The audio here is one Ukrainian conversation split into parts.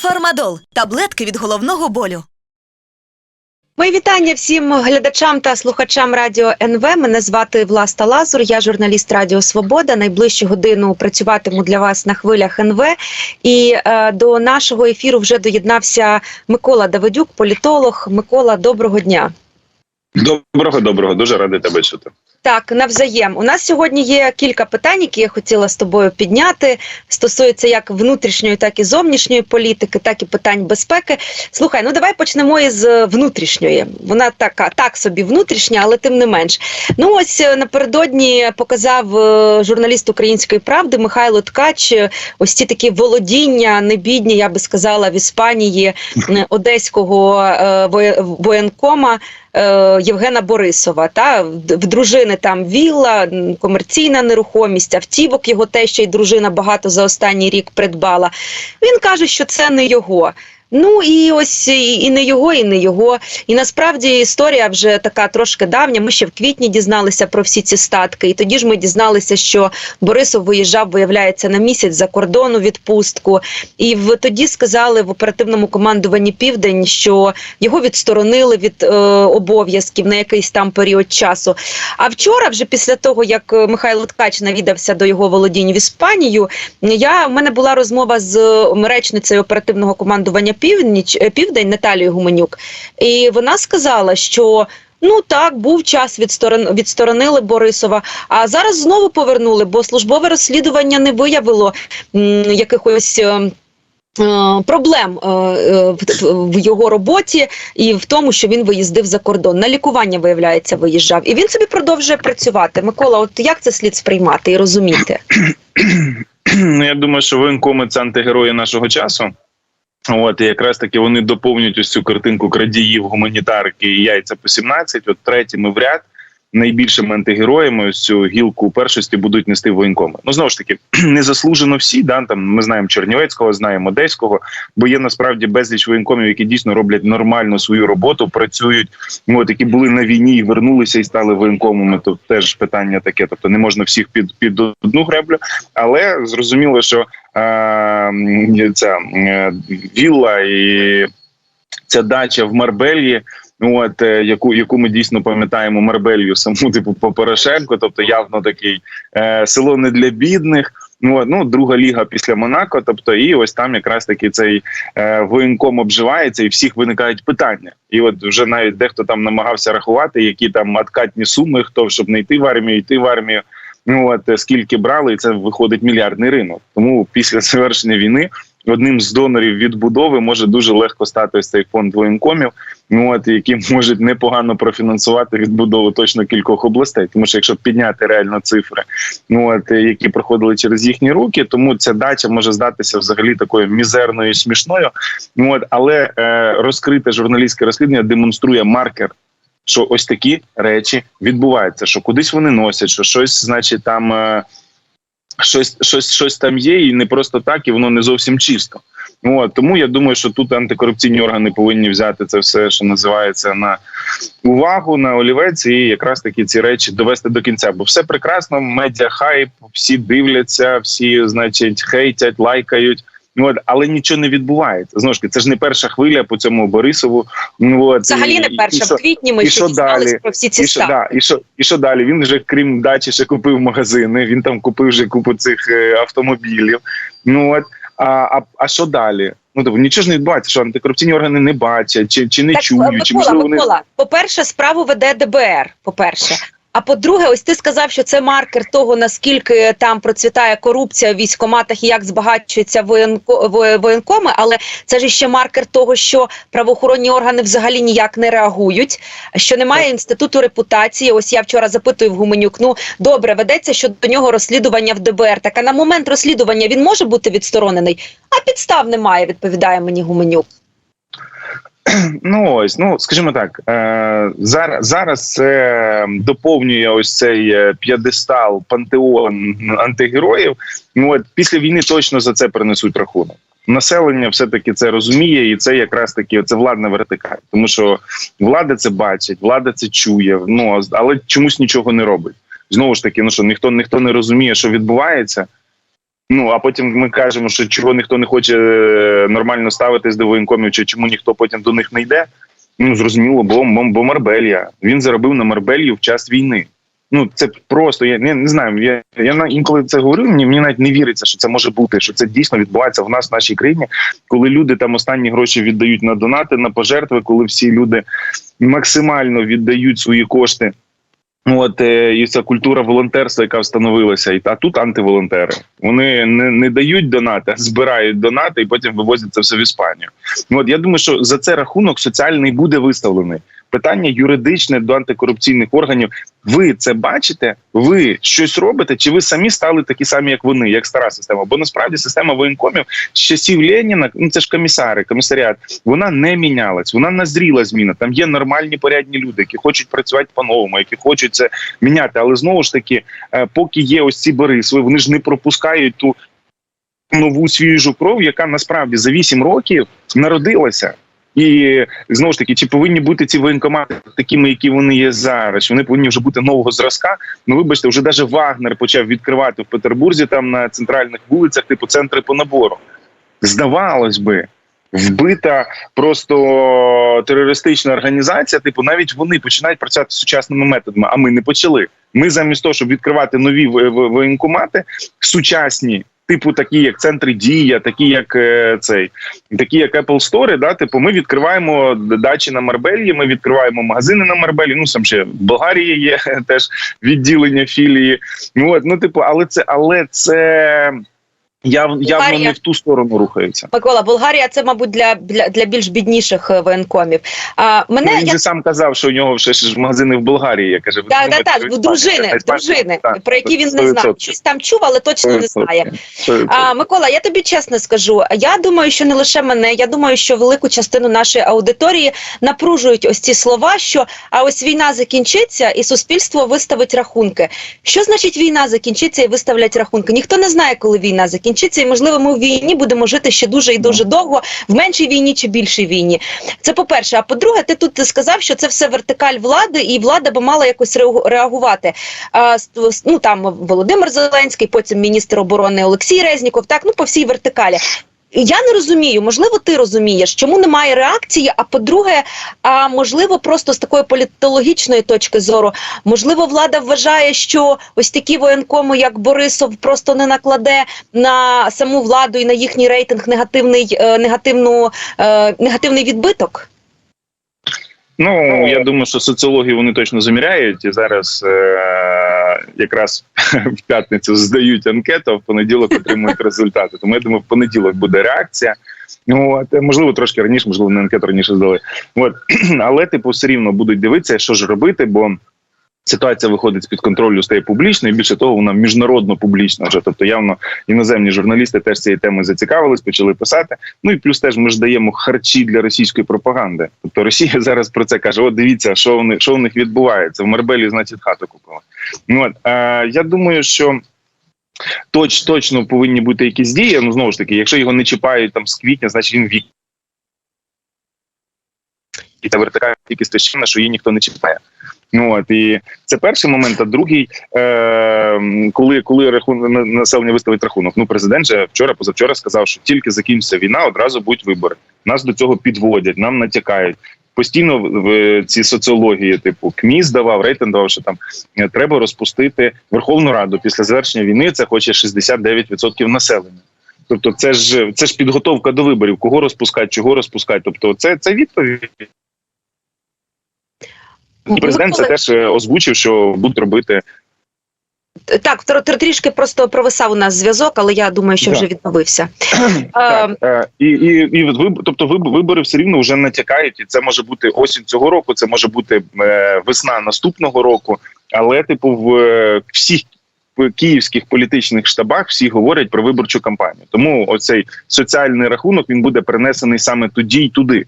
Фармадол таблетки від головного болю. Мої вітання всім глядачам та слухачам радіо НВ. Мене звати Власта Лазур. Я журналіст Радіо Свобода. Найближчу годину працюватиму для вас на хвилях НВ. І е, до нашого ефіру вже доєднався Микола Давидюк, політолог. Микола, доброго дня. Доброго, доброго, дуже радий тебе чути. Так, навзаєм. У нас сьогодні є кілька питань, які я хотіла з тобою підняти. Стосується як внутрішньої, так і зовнішньої політики, так і питань безпеки. Слухай, ну давай почнемо із е, внутрішньої. Вона така, так собі внутрішня, але тим не менш. Ну ось е, напередодні показав е, журналіст Української правди Михайло Ткач ось ці такі володіння небідні, я би сказала, в Іспанії одеського воєнкома. Євгена Борисова. Та в в дружини там вілла, комерційна нерухомість, автівок його те, ще й дружина багато за останній рік придбала. Він каже, що це не його. Ну і ось і, не його, і не його. І насправді історія вже така трошки давня. Ми ще в квітні дізналися про всі ці статки. І тоді ж ми дізналися, що Борисов виїжджав, виявляється, на місяць за кордон у відпустку. І в тоді сказали в оперативному командуванні Південь, що його відсторонили від е, обов'язків на якийсь там період часу. А вчора, вже після того, як Михайло Ткач навідався до його володінь в Іспанію, я в мене була розмова з е, речницею оперативного командування Північ е, Південь Наталією Гуменюк, і вона сказала, що. Ну так, був час відсторон... відсторонили Борисова, а зараз знову повернули, бо службове розслідування не виявило м, якихось. е, е, Проблем е, в- в його роботі і в тому, що він виїздив за кордон. На лікування, виявляється, виїжджав. І він собі продовжує працювати. Микола, от як це слід сприймати і розуміти? Ну, я думаю, що воєнкоми це антигерої нашого часу. От і якраз таки вони доповнюють ось цю картинку крадіїв, гуманітарки і яйця по 17. От третіми в ряд найбільшими антигероями ось цю гілку першості будуть нести воєнкоми. Ну знову ж таки, незаслужено всі. Да, там ми знаємо Чернівецького, знаємо Одеського, бо є насправді безліч воєнкомів, які дійсно роблять нормально свою роботу, працюють. Ну, от які були на війні і вернулися і стали воєнкомами. То теж питання таке. Тобто не можна всіх під під одну греблю, але зрозуміло, що е, ця е, вілла і ця дача в Марбельї. Ну, от е, яку яку ми дійсно пам'ятаємо Марбелью, саму типу по Порошенко, тобто явно такий е, село не для бідних. Ну, ну друга ліга після Монако. Тобто, і ось там якраз таки цей е, воєнком обживається, і всіх виникають питання. І от вже навіть дехто там намагався рахувати, які там откатні суми, хто щоб не йти в армію, йти в армію. Ну от е, скільки брали, і це виходить мільярдний ринок. Тому після завершення війни одним з донорів відбудови може дуже легко стати ось цей фонд воєнкомів. Ну от які можуть непогано профінансувати відбудову точно кількох областей. Тому що якщо підняти реально цифри, ну от які проходили через їхні руки, тому ця дача може здатися взагалі такою мізерною смішною. Ну от але е, розкрите журналістське розслідування демонструє маркер. Що ось такі речі відбуваються, що кудись вони носять, що щось, значить, там е, щось, щось, щось там є, і не просто так, і воно не зовсім чисто. Ну, От, тому я думаю, що тут антикорупційні органи повинні взяти це все, що називається, на увагу, на олівець, і якраз таки ці речі довести до кінця. Бо все прекрасно, медіа хайп, всі дивляться, всі, значить, хейтять, лайкають. От, але нічого не відбувається. Знову ж таки, це ж не перша хвиля по цьому Борисову. Ну, от, Взагалі і- не і перша в квітні. Ми і ще що дізналися про всі ці і що, да, і, що, і що далі? Він вже крім дачі ще купив магазини, він там купив вже купу цих е, автомобілів. Ну от а, а, а що далі? Ну тобто нічого ж не відбувається, що антикорупційні органи не бачать, чи, чи не Так, чують, чи Микола, вони по-перше, справу веде ДБР, по-перше. А по-друге, ось ти сказав, що це маркер того, наскільки там процвітає корупція в військоматах і як збагачуються воєнко, воєнкоми, але це ж ще маркер того, що правоохоронні органи взагалі ніяк не реагують, що немає інституту репутації. Ось я вчора запитую в Гуменюк, ну добре, ведеться щодо нього розслідування в ДБР. Так а на момент розслідування він може бути відсторонений, а підстав немає, відповідає мені Гуменюк. Ну ось, ну скажімо так, е, зараз зараз це доповнює ось цей е, п'єдестал пантеон антигероїв. Ну от після війни точно за це принесуть рахунок. Населення все таки це розуміє, і це якраз таки це владна вертикаль, тому що влада це бачить, влада це чує. Ну але чомусь нічого не робить. Знову ж таки, ну що ніхто ніхто не розуміє, що відбувається. Ну а потім ми кажемо, що чого ніхто не хоче е, нормально ставитись до воєнкомів, чи чому ніхто потім до них не йде. Ну зрозуміло, бо, бо, Марбелія. Він заробив на Марбелію в час війни. Ну це просто я не, не знаю. Я, я інколи це говорю. Мені, мені навіть не віриться, що це може бути, що це дійсно відбувається в нас в нашій країні, коли люди там останні гроші віддають на донати, на пожертви, коли всі люди максимально віддають свої кошти. От е, і ця культура волонтерства, яка встановилася, і а тут антиволонтери. Вони не, не дають донати, а збирають донати і потім вивозять це все в Іспанію. Ну, От я думаю, що за це рахунок соціальний буде виставлений. Питання юридичне до антикорупційних органів. Ви це бачите? Ви щось робите? Чи ви самі стали такі самі, як вони, як стара система? Бо насправді система воєнкомів з часів Леніна, ну це ж комісари, комісаріат, вона не мінялась, вона назріла зміна. Там є нормальні порядні люди, які хочуть працювати по-новому, які хочуть це міняти. Але знову ж таки, е, поки є ось ці Борисови, вони ж не пропускають ту нову свіжу кров, яка насправді за 8 років народилася. І знову ж таки, чи повинні бути ці воєнкомати такими, які вони є зараз? Чи Вони повинні вже бути нового зразка. Ну, вибачте, вже навіть Вагнер почав відкривати в Петербурзі там на центральних вулицях, типу центри по набору. Здавалось би, вбита просто терористична організація. Типу, навіть вони починають працювати сучасними методами. А ми не почали. Ми замість того, щоб відкривати нові во- во- воєнкомати, сучасні. Типу, такі як центри дія, такі як е, цей, такі як Apple Store, да, типу, ми відкриваємо дачі на Марбелі, ми відкриваємо магазини на Марбелі. Ну сам ще в Болгарії є теж відділення філії. Ну от, ну типу, але це, але це яв, явно не в ту сторону рухається. Микола, Болгарія це, мабуть, для, для, для більш бідніших е, воєнкомів. А, мене Ну, він я же сам казав, що у нього ще ж магазини в Болгарії. Я каже, так, так, так, дружини, дружини, так, про які він не 100%. знав. Щось там чув, але точно не знає. 100%. А, Микола, я тобі чесно скажу. Я думаю, що не лише мене. Я думаю, що велику частину нашої аудиторії напружують ось ці слова, що а ось війна закінчиться і суспільство виставить рахунки. Що значить війна закінчиться і виставлять рахунки? Ніхто не знає, коли війна закінчиться, і можливо, ми в війні будемо жити ще дуже і дуже довго, в меншій війні чи більшій війні. Це по-перше. А по-друге, ти тут сказав, що це все вертикаль влади, і влада би мала якось реагу- реагувати. А, ну там Володимир Зеленський, потім міністр оборони Олексій Резніков, так ну по всій вертикалі. Я не розумію, можливо, ти розумієш, чому немає реакції. А по-друге, а можливо, просто з такої політологічної точки зору, можливо, влада вважає, що ось такі воєнкоми, як Борисов, просто не накладе на саму владу і на їхній рейтинг негативний, е, негативну, е, негативний відбиток. Ну я думаю, що соціологію вони точно заміряють, і зараз е- якраз в п'ятницю здають анкету, а в понеділок отримують результати. Тому я думаю, в понеділок буде реакція. От, е, можливо, трошки раніше, можливо, не анкету раніше здали. От але типу все рівно будуть дивитися, що ж робити, бо. Ситуація виходить з під контролю, стає публічною. Більше того, вона міжнародно публічна вже. Тобто, явно іноземні журналісти теж цією темою зацікавились, почали писати. Ну і плюс теж ми ж даємо харчі для російської пропаганди. Тобто Росія зараз про це каже: От дивіться, що вони що в них відбувається в Марбелі, значить, хату купили. Ну от е, я думаю, що. Точ, точно повинні бути якісь дії. Ну знову ж таки, якщо його не чіпають там з квітня, значить він вік. І та вертикальна тільки священна, що її ніхто не чіпає. Ну от і це перший момент. А другий, е, коли коли рахун населення виставить рахунок. Ну президент же вчора, позавчора сказав, що тільки закінчиться війна, одразу будуть вибори. Нас до цього підводять, нам натякають. Постійно в- ці соціології, типу КМІС давав, рейтинг давав, що там е, треба розпустити Верховну Раду після завершення війни. Це хоче 69% населення. Тобто, це ж це ж підготовка до виборів. Кого розпускати, чого розпускати. Тобто, це, це відповідь. І президент це теж е, озвучив, що будуть робити. Так, тр- тр- трішки просто провисав у нас зв'язок, але я думаю, що вже відновився. Так, Е, і, і, і виб- тобто вибори все рівно вже натякають, і це може бути осінь цього року, це може бути е, весна наступного року. Але, типу, в е, всіх київських політичних штабах всі говорять про виборчу кампанію. Тому оцей соціальний рахунок він буде перенесений саме тоді й туди.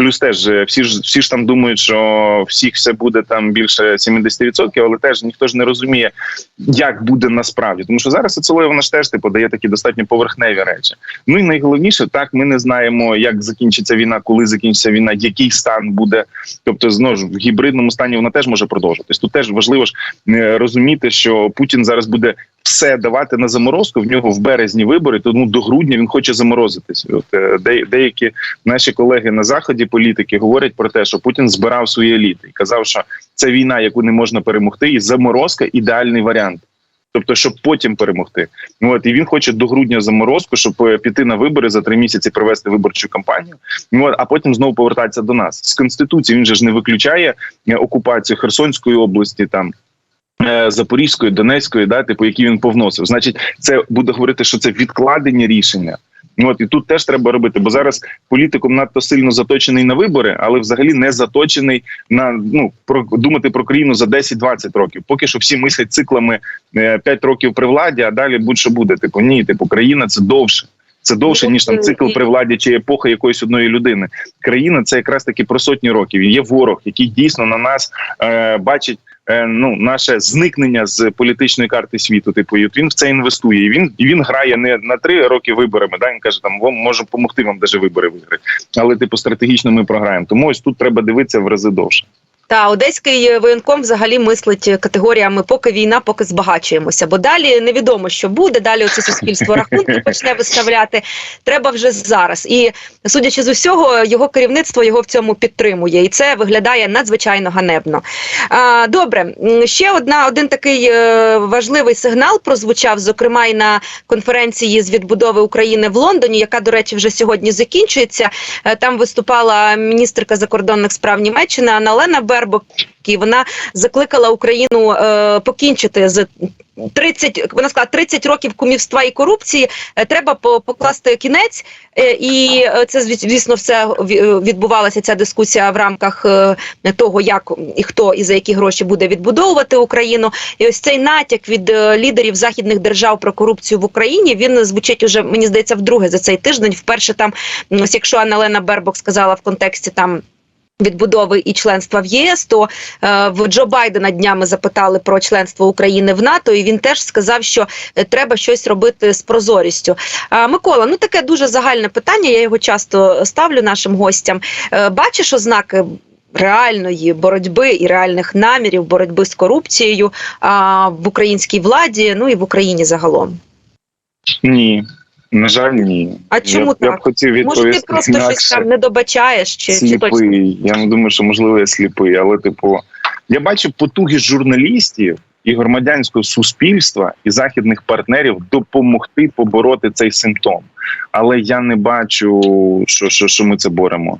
Плюс теж е, всі ж всі ж там думають, що всіх все буде там більше 70%, але теж ніхто ж не розуміє, як буде насправді. Тому що зараз соціологія вона ж теж типу дає такі достатньо поверхневі речі. Ну і найголовніше, так ми не знаємо, як закінчиться війна, коли закінчиться війна, який стан буде. Тобто, знову ж в гібридному стані вона теж може продовжуватись. Тут теж важливо ж е, розуміти, що Путін зараз буде все давати на заморозку. В нього в березні вибори, тому до грудня він хоче заморозитись. От е, де, деякі наші колеги на заході політики говорять про те, що Путін збирав свої еліти і казав, що це війна, яку не можна перемогти, і заморозка ідеальний варіант. Тобто, щоб потім перемогти. Ну, От і він хоче до грудня заморозку, щоб е, піти на вибори за три місяці провести виборчу кампанію. Ну, от, а потім знову повертатися до нас з конституції. Він же ж не виключає е, окупацію Херсонської області там. Е, Запорізької, Донецької, да, типу, які він повносив. Значить, це буде говорити, що це відкладення рішення. Ну, От і тут теж треба робити, бо зараз політикум надто сильно заточений на вибори, але взагалі не заточений на ну про думати про країну за 10-20 років. Поки що всі мислять циклами е, 5 років при владі, а далі будь-що буде. Типу, ні, типу, країна це довше. Це довше ніж там цикл при владі чи епоха якоїсь одної людини. Країна це якраз таки про сотні років. Є ворог, який дійсно на нас е, бачить е, ну наше зникнення з політичної карти світу. Типу, і от він в це інвестує. І він і він грає не на три роки виборами. Да він каже, там може допомогти вам даже вибори виграти. Але типу стратегічно ми програємо. Тому ось тут треба дивитися в рази довше. Та одеський воєнком взагалі мислить категоріями поки війна, поки збагачуємося. Бо далі невідомо, що буде. Далі оце суспільство рахунки почне виставляти. Треба вже зараз. І судячи з усього, його керівництво його в цьому підтримує, і це виглядає надзвичайно ганебно. А, добре, ще одна один такий е, важливий сигнал прозвучав, зокрема і на конференції з відбудови України в Лондоні, яка, до речі, вже сьогодні закінчується. Е, Там виступала міністерка закордонних справ Німеччини Анна Лена Бербок. І вона закликала Україну е, покінчити з 30, вона сказала 30 років кумівства і корупції. Е, треба покласти кінець, Е, і е, це звіс- звісно все ві- відбувалася ця дискусія в рамках е, того, як і хто і за які гроші буде відбудовувати Україну. І ось цей натяк від е, лідерів західних держав про корупцію в Україні він звучить уже мені здається вдруге за цей тиждень. Вперше там, ось якщо Анна Лена Бербок сказала в контексті там. Відбудови і членства в ЄС, то е, в Джо Байдена днями запитали про членство України в НАТО, і він теж сказав, що е, треба щось робити з прозорістю. А, Микола, ну таке дуже загальне питання. Я його часто ставлю нашим гостям. Е, бачиш ознаки реальної боротьби і реальних намірів боротьби з корупцією а, в українській владі, ну і в Україні загалом. Ні, на жаль, ні. А чому я, так? Я б хотів хотів Може, відповісти ти просто щось там не добачаєш, чи, чи точно? сліпий. Я не думаю, що можливо я сліпий, але типу, я бачу потуги журналістів і громадянського суспільства і західних партнерів допомогти побороти цей симптом. Але я не бачу, що, що, що ми це боремо.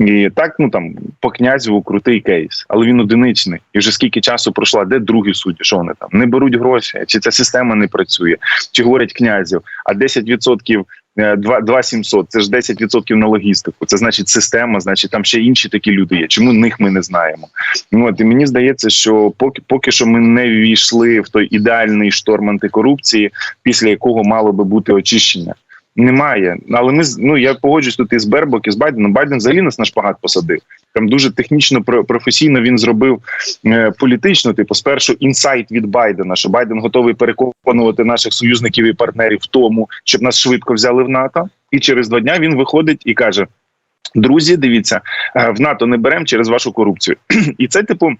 І так, ну там по князю крутий кейс, але він одиничний. І вже скільки часу пройшло, де другі судді? Що вони там не беруть гроші? Чи ця система не працює? Чи говорять князів? А 10% е, 2 2700, це ж 10% на логістику. Це значить система, значить там ще інші такі люди є. Чому них ми не знаємо? Ну от і мені здається, що поки поки що ми не ввійшли в той ідеальний шторм антикорупції, після якого мало би бути очищення. Немає, але ми ну я погоджуюсь тут із Бербок, і з Байденом. Байден взагалі нас на шпагат посадив. Там дуже технічно про- професійно він зробив е, політично. Типу, спершу інсайт від Байдена, що Байден готовий переконувати наших союзників і партнерів в тому, щоб нас швидко взяли в НАТО. І через два дня він виходить і каже: Друзі, дивіться, е, в НАТО не беремо через вашу корупцію. І це, типу,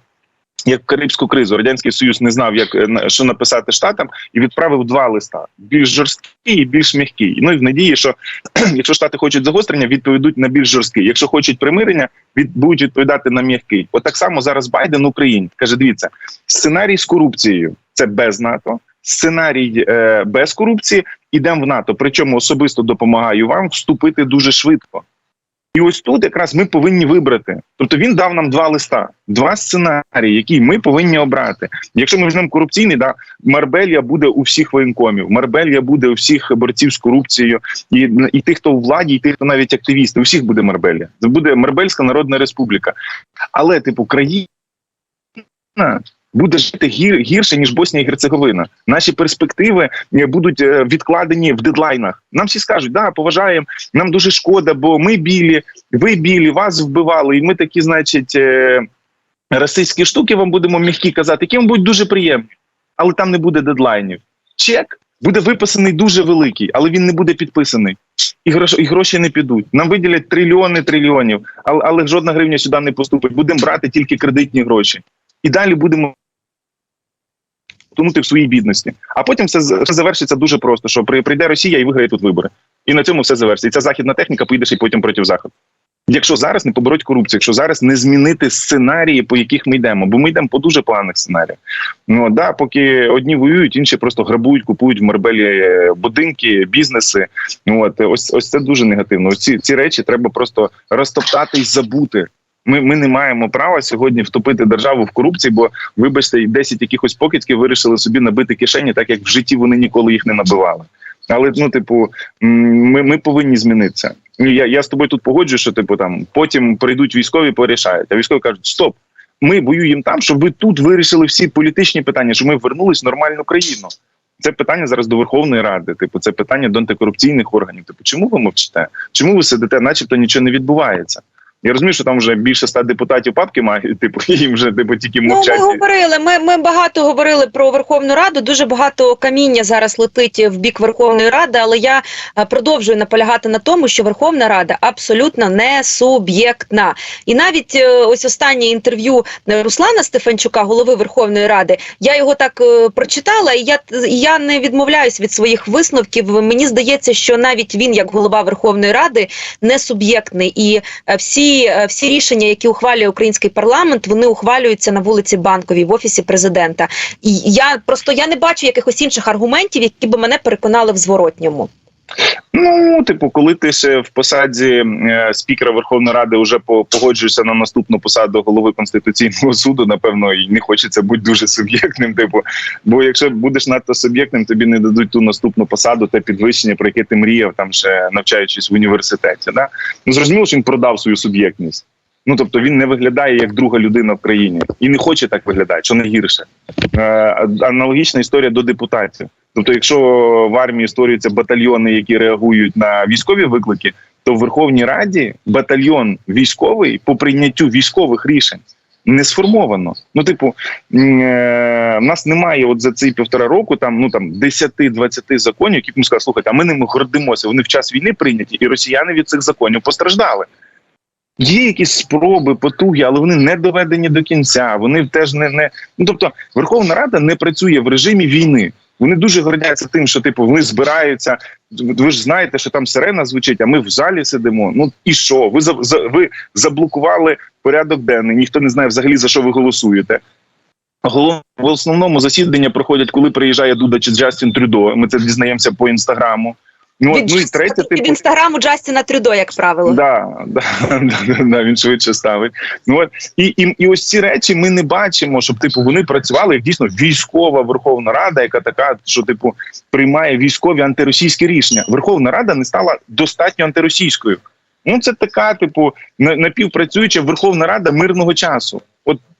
як Карибську кризу, радянський союз не знав, як е, що написати штатам, і відправив два листа: більш жорсткі і більш м'які. Ну і в надії, що якщо штати хочуть загострення, відповідуть на більш жорсткий. Якщо хочуть примирення, від будуть відповідати на м'який. От так само зараз Байден Україні каже: дивіться, сценарій з корупцією це без НАТО. Сценарій е, без корупції ідемо в НАТО. Причому особисто допомагаю вам вступити дуже швидко. І ось тут якраз ми повинні вибрати. Тобто він дав нам два листа, два сценарії, які ми повинні обрати. Якщо ми візьмемо корупційний, да Марбелія буде у всіх воєнкомів, Марбелія буде у всіх борців з корупцією, і, і тих, хто у владі, і тих, хто навіть активісти. У всіх буде Марбелія. Це буде Марбельська Народна Республіка. Але, типу, країна буде жити гір, гірше ніж Боснія і Герцеговина. Наші перспективи е, будуть е, відкладені в дедлайнах. Нам всі скажуть, да, поважаємо, нам дуже шкода, бо ми білі, ви білі, вас вбивали, і ми такі, значить, е, расистські штуки вам будемо м'які казати, які вам будуть дуже приємні, але там не буде дедлайнів. Чек буде виписаний дуже великий, але він не буде підписаний. І гроші, і гроші не підуть. Нам виділять трильйони трильйонів, але, але жодна гривня сюди не поступить. Будемо брати тільки кредитні гроші. І далі будемо потонути в своїй бідності. А потім все, все завершиться дуже просто: що при- прийде Росія і виграє тут вибори. І на цьому все завершиться. І ця західна техніка поїде ще й потім проти заходу. Якщо зараз не побороть корупцію, якщо зараз не змінити сценарії, по яких ми йдемо, бо ми йдемо по дуже поганих сценаріях. Ну да, поки одні воюють, інші просто грабують, купують в Марбелі е, будинки, бізнеси. Ну от ось ось це дуже негативно. Ось ці, ці речі треба просто розтоптати і забути. Ми, ми не маємо права сьогодні втопити державу в корупції, бо вибачте, 10 якихось покидьків вирішили собі набити кишені, так як в житті вони ніколи їх не набивали. Але ну, типу, ми, ми повинні змінитися. Ну, Я, я з тобою тут погоджую, що типу там потім прийдуть військові, порішають. А військові кажуть: стоп, ми воюємо там, щоб ви тут вирішили всі політичні питання, щоб ми вернулись в нормальну країну. Це питання зараз до Верховної Ради. Типу, це питання до антикорупційних органів. Типу, чому ви мовчите? Чому ви сидите, начебто нічого не відбувається? Я розумію, що там вже більше ста депутатів папки мають, типу, їм вже типу тільки Ну, мовчать. ми говорили. Ми, ми багато говорили про Верховну Раду. Дуже багато каміння зараз летить в бік Верховної Ради, але я е, продовжую наполягати на тому, що Верховна Рада абсолютно не суб'єктна. І навіть е, ось останнє інтерв'ю е, Руслана Стефанчука, голови Верховної Ради, я його так прочитала, і я, я не відмовляюсь від своїх висновків. Мені здається, що навіть він, як голова Верховної Ради, не суб'єктний. І е, всі, е, всі рішення, які ухвалює український парламент, вони ухвалюються на вулиці Банковій в офісі президента. І я просто я не бачу якихось інших аргументів, які би мене переконали в зворотньому. Ну, типу, коли ти ще в посаді е, спікера Верховної Ради вже погоджуєшся на наступну посаду голови конституційного суду, напевно, і не хочеться бути дуже суб'єктним. Типу, бо якщо будеш надто суб'єктним, тобі не дадуть ту наступну посаду, те підвищення, про яке ти мріяв, там ще навчаючись в університеті. Да? Ну зрозуміло, що він продав свою суб'єктність. Ну тобто він не виглядає як друга людина в країні і не хоче так виглядати, що найгірше. Е, аналогічна історія до депутатів. Тобто, якщо в армії створюються батальйони, які реагують на військові виклики, то в Верховній Раді батальйон військовий по прийняттю військових рішень не сформовано. Ну, типу, е, в нас немає от за ці півтора року там ну там 10-20 законів, які б ми сказали, слухайте, а ми ними гордимося. Вони в час війни прийняті, і росіяни від цих законів постраждали. Є якісь спроби, потуги, але вони не доведені до кінця. Вони теж не, не... ну тобто Верховна Рада не працює в режимі війни. Вони дуже гордяться тим, що типу вони збираються. Ви ж знаєте, що там сирена звучить, а ми в залі сидимо. Ну і що? Ви за, за ви заблокували порядок денний. Ніхто не знає взагалі за що ви голосуєте. Головне В основному засідання проходять, коли приїжджає Дуда чи Джастін Трюдо. Ми це дізнаємося по інстаграму. Ну, від, ну і третє, від типу, інстаграму Джастіна Трюдо, як правило. Да, да, да, да, він швидше ставить. Ну от і, і, і ось ці речі ми не бачимо, щоб типу вони працювали як дійсно військова Верховна Рада, яка така, що типу приймає військові антиросійські рішення. Верховна Рада не стала достатньо антиросійською. Ну це така, типу, напівпрацююча Верховна Рада мирного часу.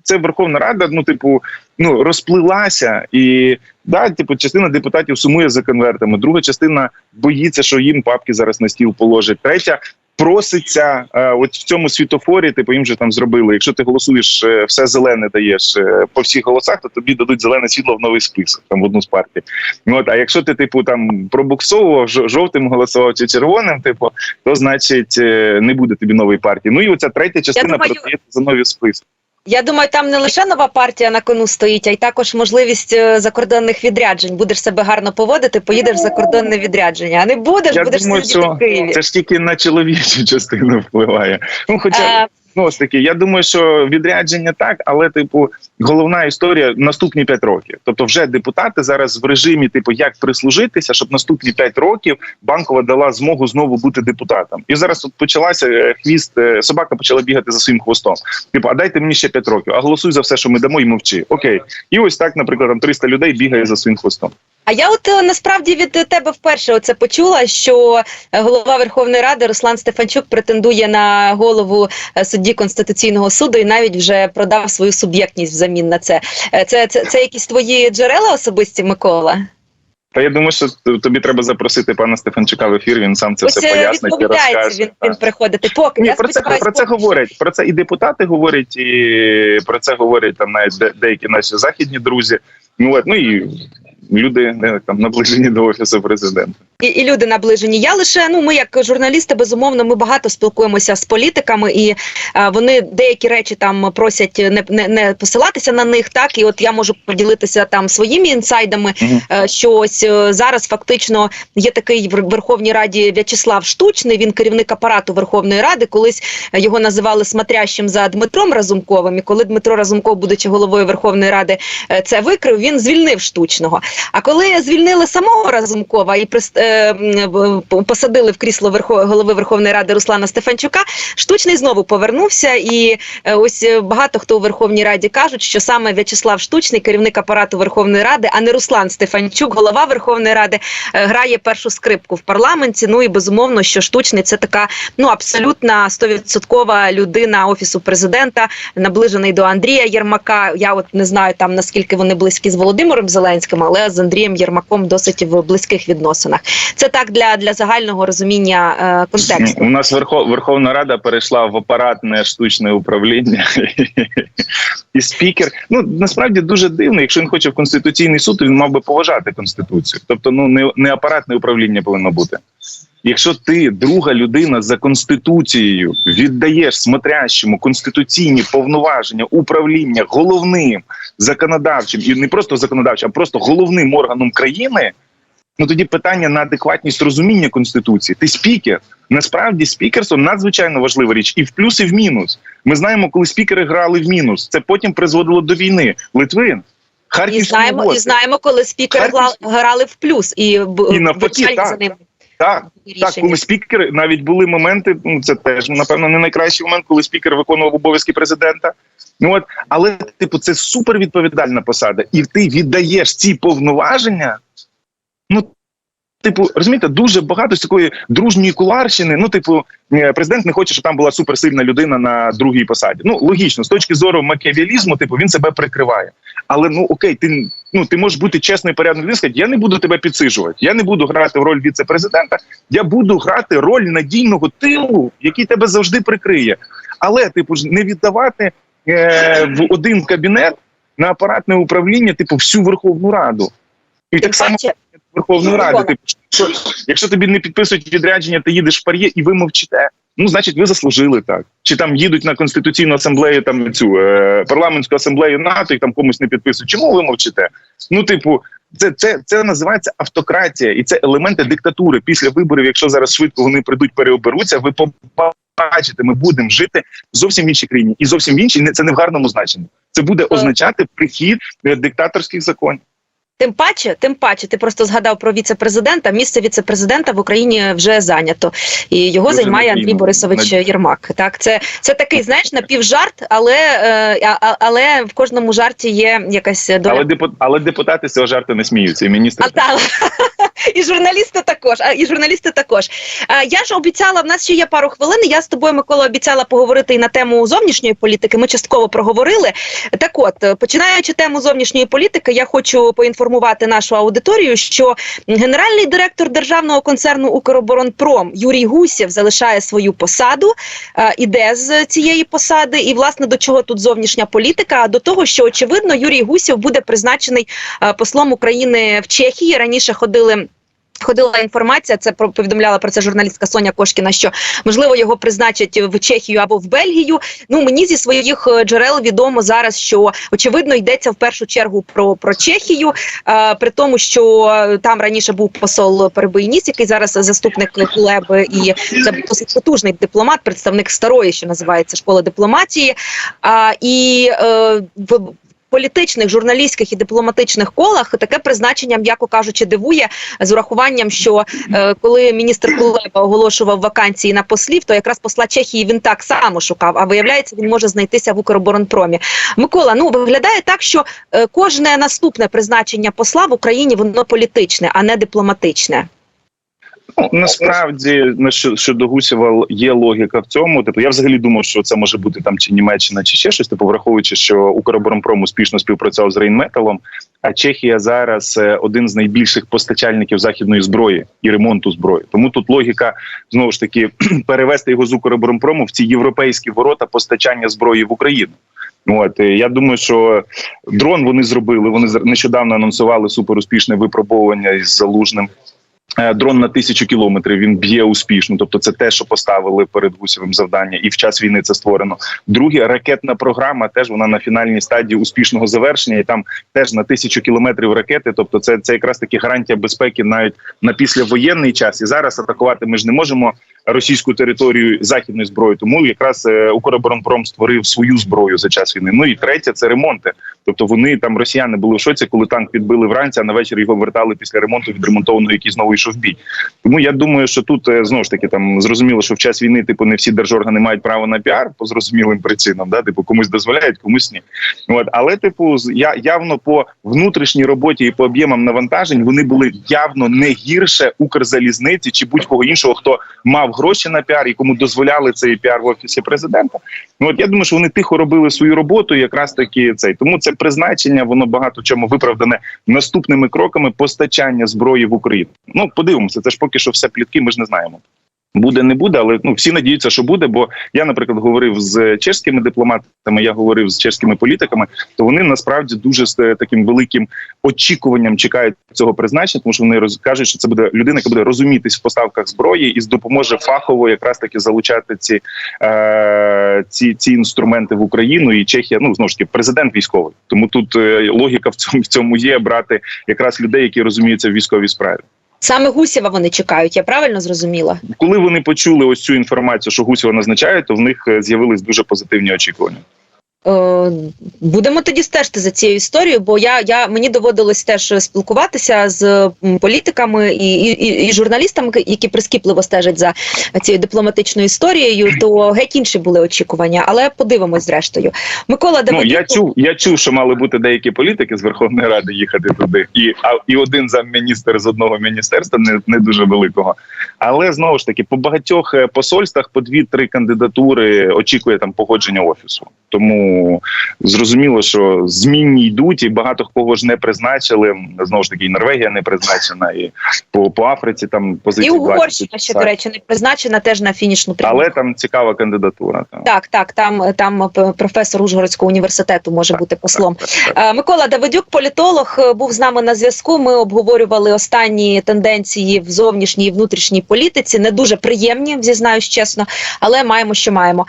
Це Верховна Рада, ну типу, ну розплилася, і да, типу, частина депутатів сумує за конвертами, друга частина боїться, що їм папки зараз на стіл положать. Третя проситься е, от в цьому світофорі, типу їм же там зробили. Якщо ти голосуєш е, все зелене даєш е, по всіх голосах, то тобі дадуть зелене світло в новий список там в одну з партій. Ну, От, а якщо ти, типу, там пробуксовував жовтим голосував чи червоним, типу, то значить е, не буде тобі нової партії. Ну і оця третя частина думаю- продається за нові списки. Я думаю, там не лише нова партія на кону стоїть, а й також можливість е, закордонних відряджень. Будеш себе гарно поводити, поїдеш в закордонне відрядження. А не будеш, Я будеш думаю, сидіти що в Києві. це ж тільки на чоловічу частину впливає. Ну, хоча Е, Ну, ж таки, я думаю, що відрядження так, але типу, головна історія наступні 5 років. Тобто, вже депутати зараз в режимі, типу, як прислужитися, щоб наступні 5 років банкова дала змогу знову бути депутатом. І зараз тут почалася е, хвіст, е, собака почала бігати за своїм хвостом. Типу, а дайте мені ще 5 років, а голосуй за все, що ми дамо, і мовчи. Окей, і ось так, наприклад, там 300 людей бігає за своїм хвостом. А я от е, насправді від тебе вперше оце почула, що е, голова Верховної Ради Руслан Стефанчук претендує на голову е, судді Конституційного суду і навіть вже продав свою суб'єктність взамін на це. Це, це, це якісь твої джерела особисті, Микола? Та я думаю, що тобі треба запросити пана Стефанчука в ефір. Він сам це Ось все пояснить і розкаже. він, він приходити. Поки Ні, я про це про це говорять. Про це і депутати говорять, і про це говорять там навіть де- деякі наші західні друзі. Ну от ну і люди там наближені до офісу президента. І, і люди наближені. Я лише ну ми як журналісти, безумовно, ми багато спілкуємося з політиками, і е, вони деякі речі там просять не, не, не посилатися на них. Так і от я можу поділитися там своїми інсайдами. Е, Що ось е, зараз фактично є такий в Верховній Раді В'ячеслав Штучний. Він керівник апарату Верховної Ради. Колись його називали смотрящим за Дмитром Разумковим. І коли Дмитро Разумков, будучи головою Верховної Ради, е, це викрив, він звільнив штучного. А коли звільнили самого Разумкова і прис- е, посадили в крісло голови Верховної Ради Руслана Стефанчука, штучний знову повернувся. І е, ось е, багато хто у Верховній Раді кажуть, що саме В'ячеслав Штучний, керівник апарату Верховної Ради, а не Руслан Стефанчук, голова Верховної Ради, е, грає першу скрипку в парламенті. Ну і безумовно, що штучний це така ну абсолютна стовідсоткова людина офісу президента, наближений до Андрія Єрмака. Я от не знаю там наскільки вони близькі з Володимиром Зеленським, але з Андрієм Єрмаком досить в близьких відносинах. Це так для, для загального розуміння е, контексту. У нас Верхов, Верховна Рада перейшла в апаратне штучне управління. І спікер, ну насправді дуже дивно. Якщо він хоче в конституційний суд, він мав би поважати конституцію. Тобто, ну не, не апаратне управління повинно бути. Якщо ти друга людина за конституцією віддаєш смотрящому конституційні повноваження управління головним законодавчим і не просто законодавчим, а просто головним органом країни. Ну тоді питання на адекватність розуміння конституції. Ти спікер. Насправді спікерство надзвичайно важлива річ, і в плюс, і в мінус. Ми знаємо, коли спікери грали в мінус. Це потім призводило до війни. Литвин, І Харківські знаємо, і знаємо, коли спікери Харківські- грали в плюс і, І навпаки, так. за ним Так, так, коли спікери навіть були моменти. Ну це теж напевно не найкращий момент, коли спікер виконував обов'язки президента. Ну от, але типу, це супервідповідальна посада, і ти віддаєш ці повноваження. Ну, типу, розумієте, дуже багато з такої дружньої куларщини. Ну, типу, е, президент не хоче, щоб там була суперсильна людина на другій посаді. Ну, логічно, з точки зору макіавіалізму, типу, він себе прикриває. Але ну окей, ти ну ти можеш бути чесною порядною людиною, сказати, я не буду тебе підсижувати, я не буду грати в роль віце-президента, я буду грати роль надійного тилу, який тебе завжди прикриє. Але, типу, ж не віддавати е, в один кабінет на апаратне управління, типу, всю Верховну Раду. І Тим так само паче, Верховної Ради. Типу, що, якщо тобі не підписують відрядження, ти їдеш в пар'є і ви мовчите. Ну, значить, ви заслужили так. Чи там їдуть на конституційну асамблею, там цю е, парламентську асамблею НАТО і там комусь не підписують. Чому ви мовчите? Ну, типу, це, це, це називається автократія, і це елементи диктатури. Після виборів, якщо зараз швидко вони прийдуть, переоберуться, ви побачите, ми будемо жити зовсім в іншій країні, і зовсім в іншій не- це не в гарному значенні. Це буде означати прихід е, диктаторських законів. Тим паче, тим паче, ти просто згадав про віце-президента. Місце віце-президента в Україні вже зайнято, і його Дуже займає Андрій. Борисович Над- Єрмак. Так, це, це такий, знаєш, напівжарт, але, е, але в кожному жарті є якась доля. Але депут... але депутати з цього жарту не сміються. І міністр А та і журналісти також. А і журналісти також. А, я ж обіцяла, в нас ще є пару хвилин. Я з тобою, Микола, обіцяла поговорити і на тему зовнішньої політики. Ми частково проговорили. Так, от, починаючи тему зовнішньої політики, я хочу поінформувати нашу аудиторію, що генеральний директор державного концерну Укроборонпром Юрій Гусєв залишає свою посаду, е, іде з цієї посади. І власне до чого тут зовнішня політика? А до того, що очевидно Юрій Гусєв буде призначений е, послом України в Чехії. Раніше ходили. Ходила інформація, це повідомляла про це журналістка Соня Кошкіна. Що можливо його призначать в Чехію або в Бельгію. Ну мені зі своїх е, джерел відомо зараз, що очевидно йдеться в першу чергу про, про Чехію, е, при тому, що е, там раніше був посол Перебийніс, який зараз заступник Кулеби, і це досить потужний дипломат, представник старої, що називається школи дипломатії. А, і е, політичних, журналістських і дипломатичних колах таке призначення, м'яко кажучи, дивує з урахуванням, що е, коли міністр Кулеба оголошував вакансії на послів, то якраз посла Чехії він так само шукав. А виявляється, він може знайтися в Укроборонпромі. Микола, ну виглядає так, що е, кожне наступне призначення посла в Україні воно політичне, а не дипломатичне. Ну, насправді на щодо Гусєва є логіка в цьому. Типу, я взагалі думав, що це може бути там чи Німеччина, чи ще щось. Типу, враховуючи, що Укроборонпром успішно співпрацював з Рейнметалом, а Чехія зараз е, один з найбільших постачальників західної зброї і ремонту зброї. Тому тут логіка знову ж таки перевести його з Укроборонпрому в ці європейські ворота постачання зброї в Україну. От я думаю, що дрон вони зробили. Вони нещодавно анонсували суперуспішне випробовування із залужним. Е, Дрон на тисячу кілометрів він б'є успішно, тобто це те, що поставили перед гусєвим завдання, і в час війни це створено. Друге, ракетна програма теж вона на фінальній стадії успішного завершення, і там теж на тисячу кілометрів ракети. Тобто, це, це якраз таки гарантія безпеки навіть на післявоєнний час. І зараз атакувати ми ж не можемо російську територію західною зброєю. Тому якраз е, Укроборонпром створив свою зброю за час війни. Ну і третє це ремонти. Тобто вони там росіяни були в шоці, коли танк підбили вранці, а на вечір його вертали після ремонту відремонтованого, який знову йшов в бій. Тому я думаю, що тут е, знову ж таки там зрозуміло, що в час війни типу не всі держоргани мають право на піар по зрозумілим причинам. Да, типу комусь дозволяють, комусь ні. От але, типу, я явно по внутрішній роботі і по об'ємам навантажень вони були явно не гірше Укрзалізниці чи будь-кого іншого, хто мав гроші на піар і кому дозволяли цей піар в офісі президента. Ну от я думаю, що вони тихо робили свою роботу, якраз таки цей. Тому це призначення, воно багато в чому виправдане наступними кроками постачання зброї в Україну. Ну подивимося, це ж поки що все плітки, ми ж не знаємо. Буде, не буде, але ну всі надіються, що буде. Бо я, наприклад, говорив з чеськими дипломатами, я говорив з чеськими політиками, то вони насправді дуже з е, таким великим очікуванням чекають цього призначення, тому що вони кажуть, що це буде людина, яка буде розумітись в поставках зброї і допоможе фахово якраз таки залучати ці, е, ці, ці інструменти в Україну. І Чехія, ну знову ж таки, президент військовий. Тому тут е, логіка в цьому в цьому є брати якраз людей, які розуміються в військовій справі. Саме Гусєва вони чекають, я правильно зрозуміла? Коли вони почули ось цю інформацію, що Гусєва назначають, то в них е, з'явились дуже позитивні очікування. Е, Будемо тоді стежити за цією історією, бо я, я мені доводилось теж спілкуватися з політиками і, і, і- журналістами, які прискіпливо стежать за цією дипломатичною історією. То геть інші були очікування, але подивимось зрештою. Микола Ну я чув, я чув, що мали бути деякі політики з Верховної Ради їхати туди, і а і один замміністр з одного міністерства, не, не дуже великого. Але знову ж таки, по багатьох е, посольствах по дві-три кандидатури очікує там погодження офісу. Тому зрозуміло, що змінні йдуть, і багато кого ж не призначили. Знову ж таки, і Норвегія не призначена, і по, по Африці там і Угорщина ще до речі не призначена теж на фінішну пряму. але там цікава кандидатура. Там. Так, так, там, там професор Ужгородського університету може бути послом. Так, так, так. Е, Микола Давидюк, політолог, е, був з нами на зв'язку. Ми обговорювали останні тенденції в зовнішній і внутрішній політиці. Не дуже приємні, зізнаюсь чесно, але маємо, що маємо.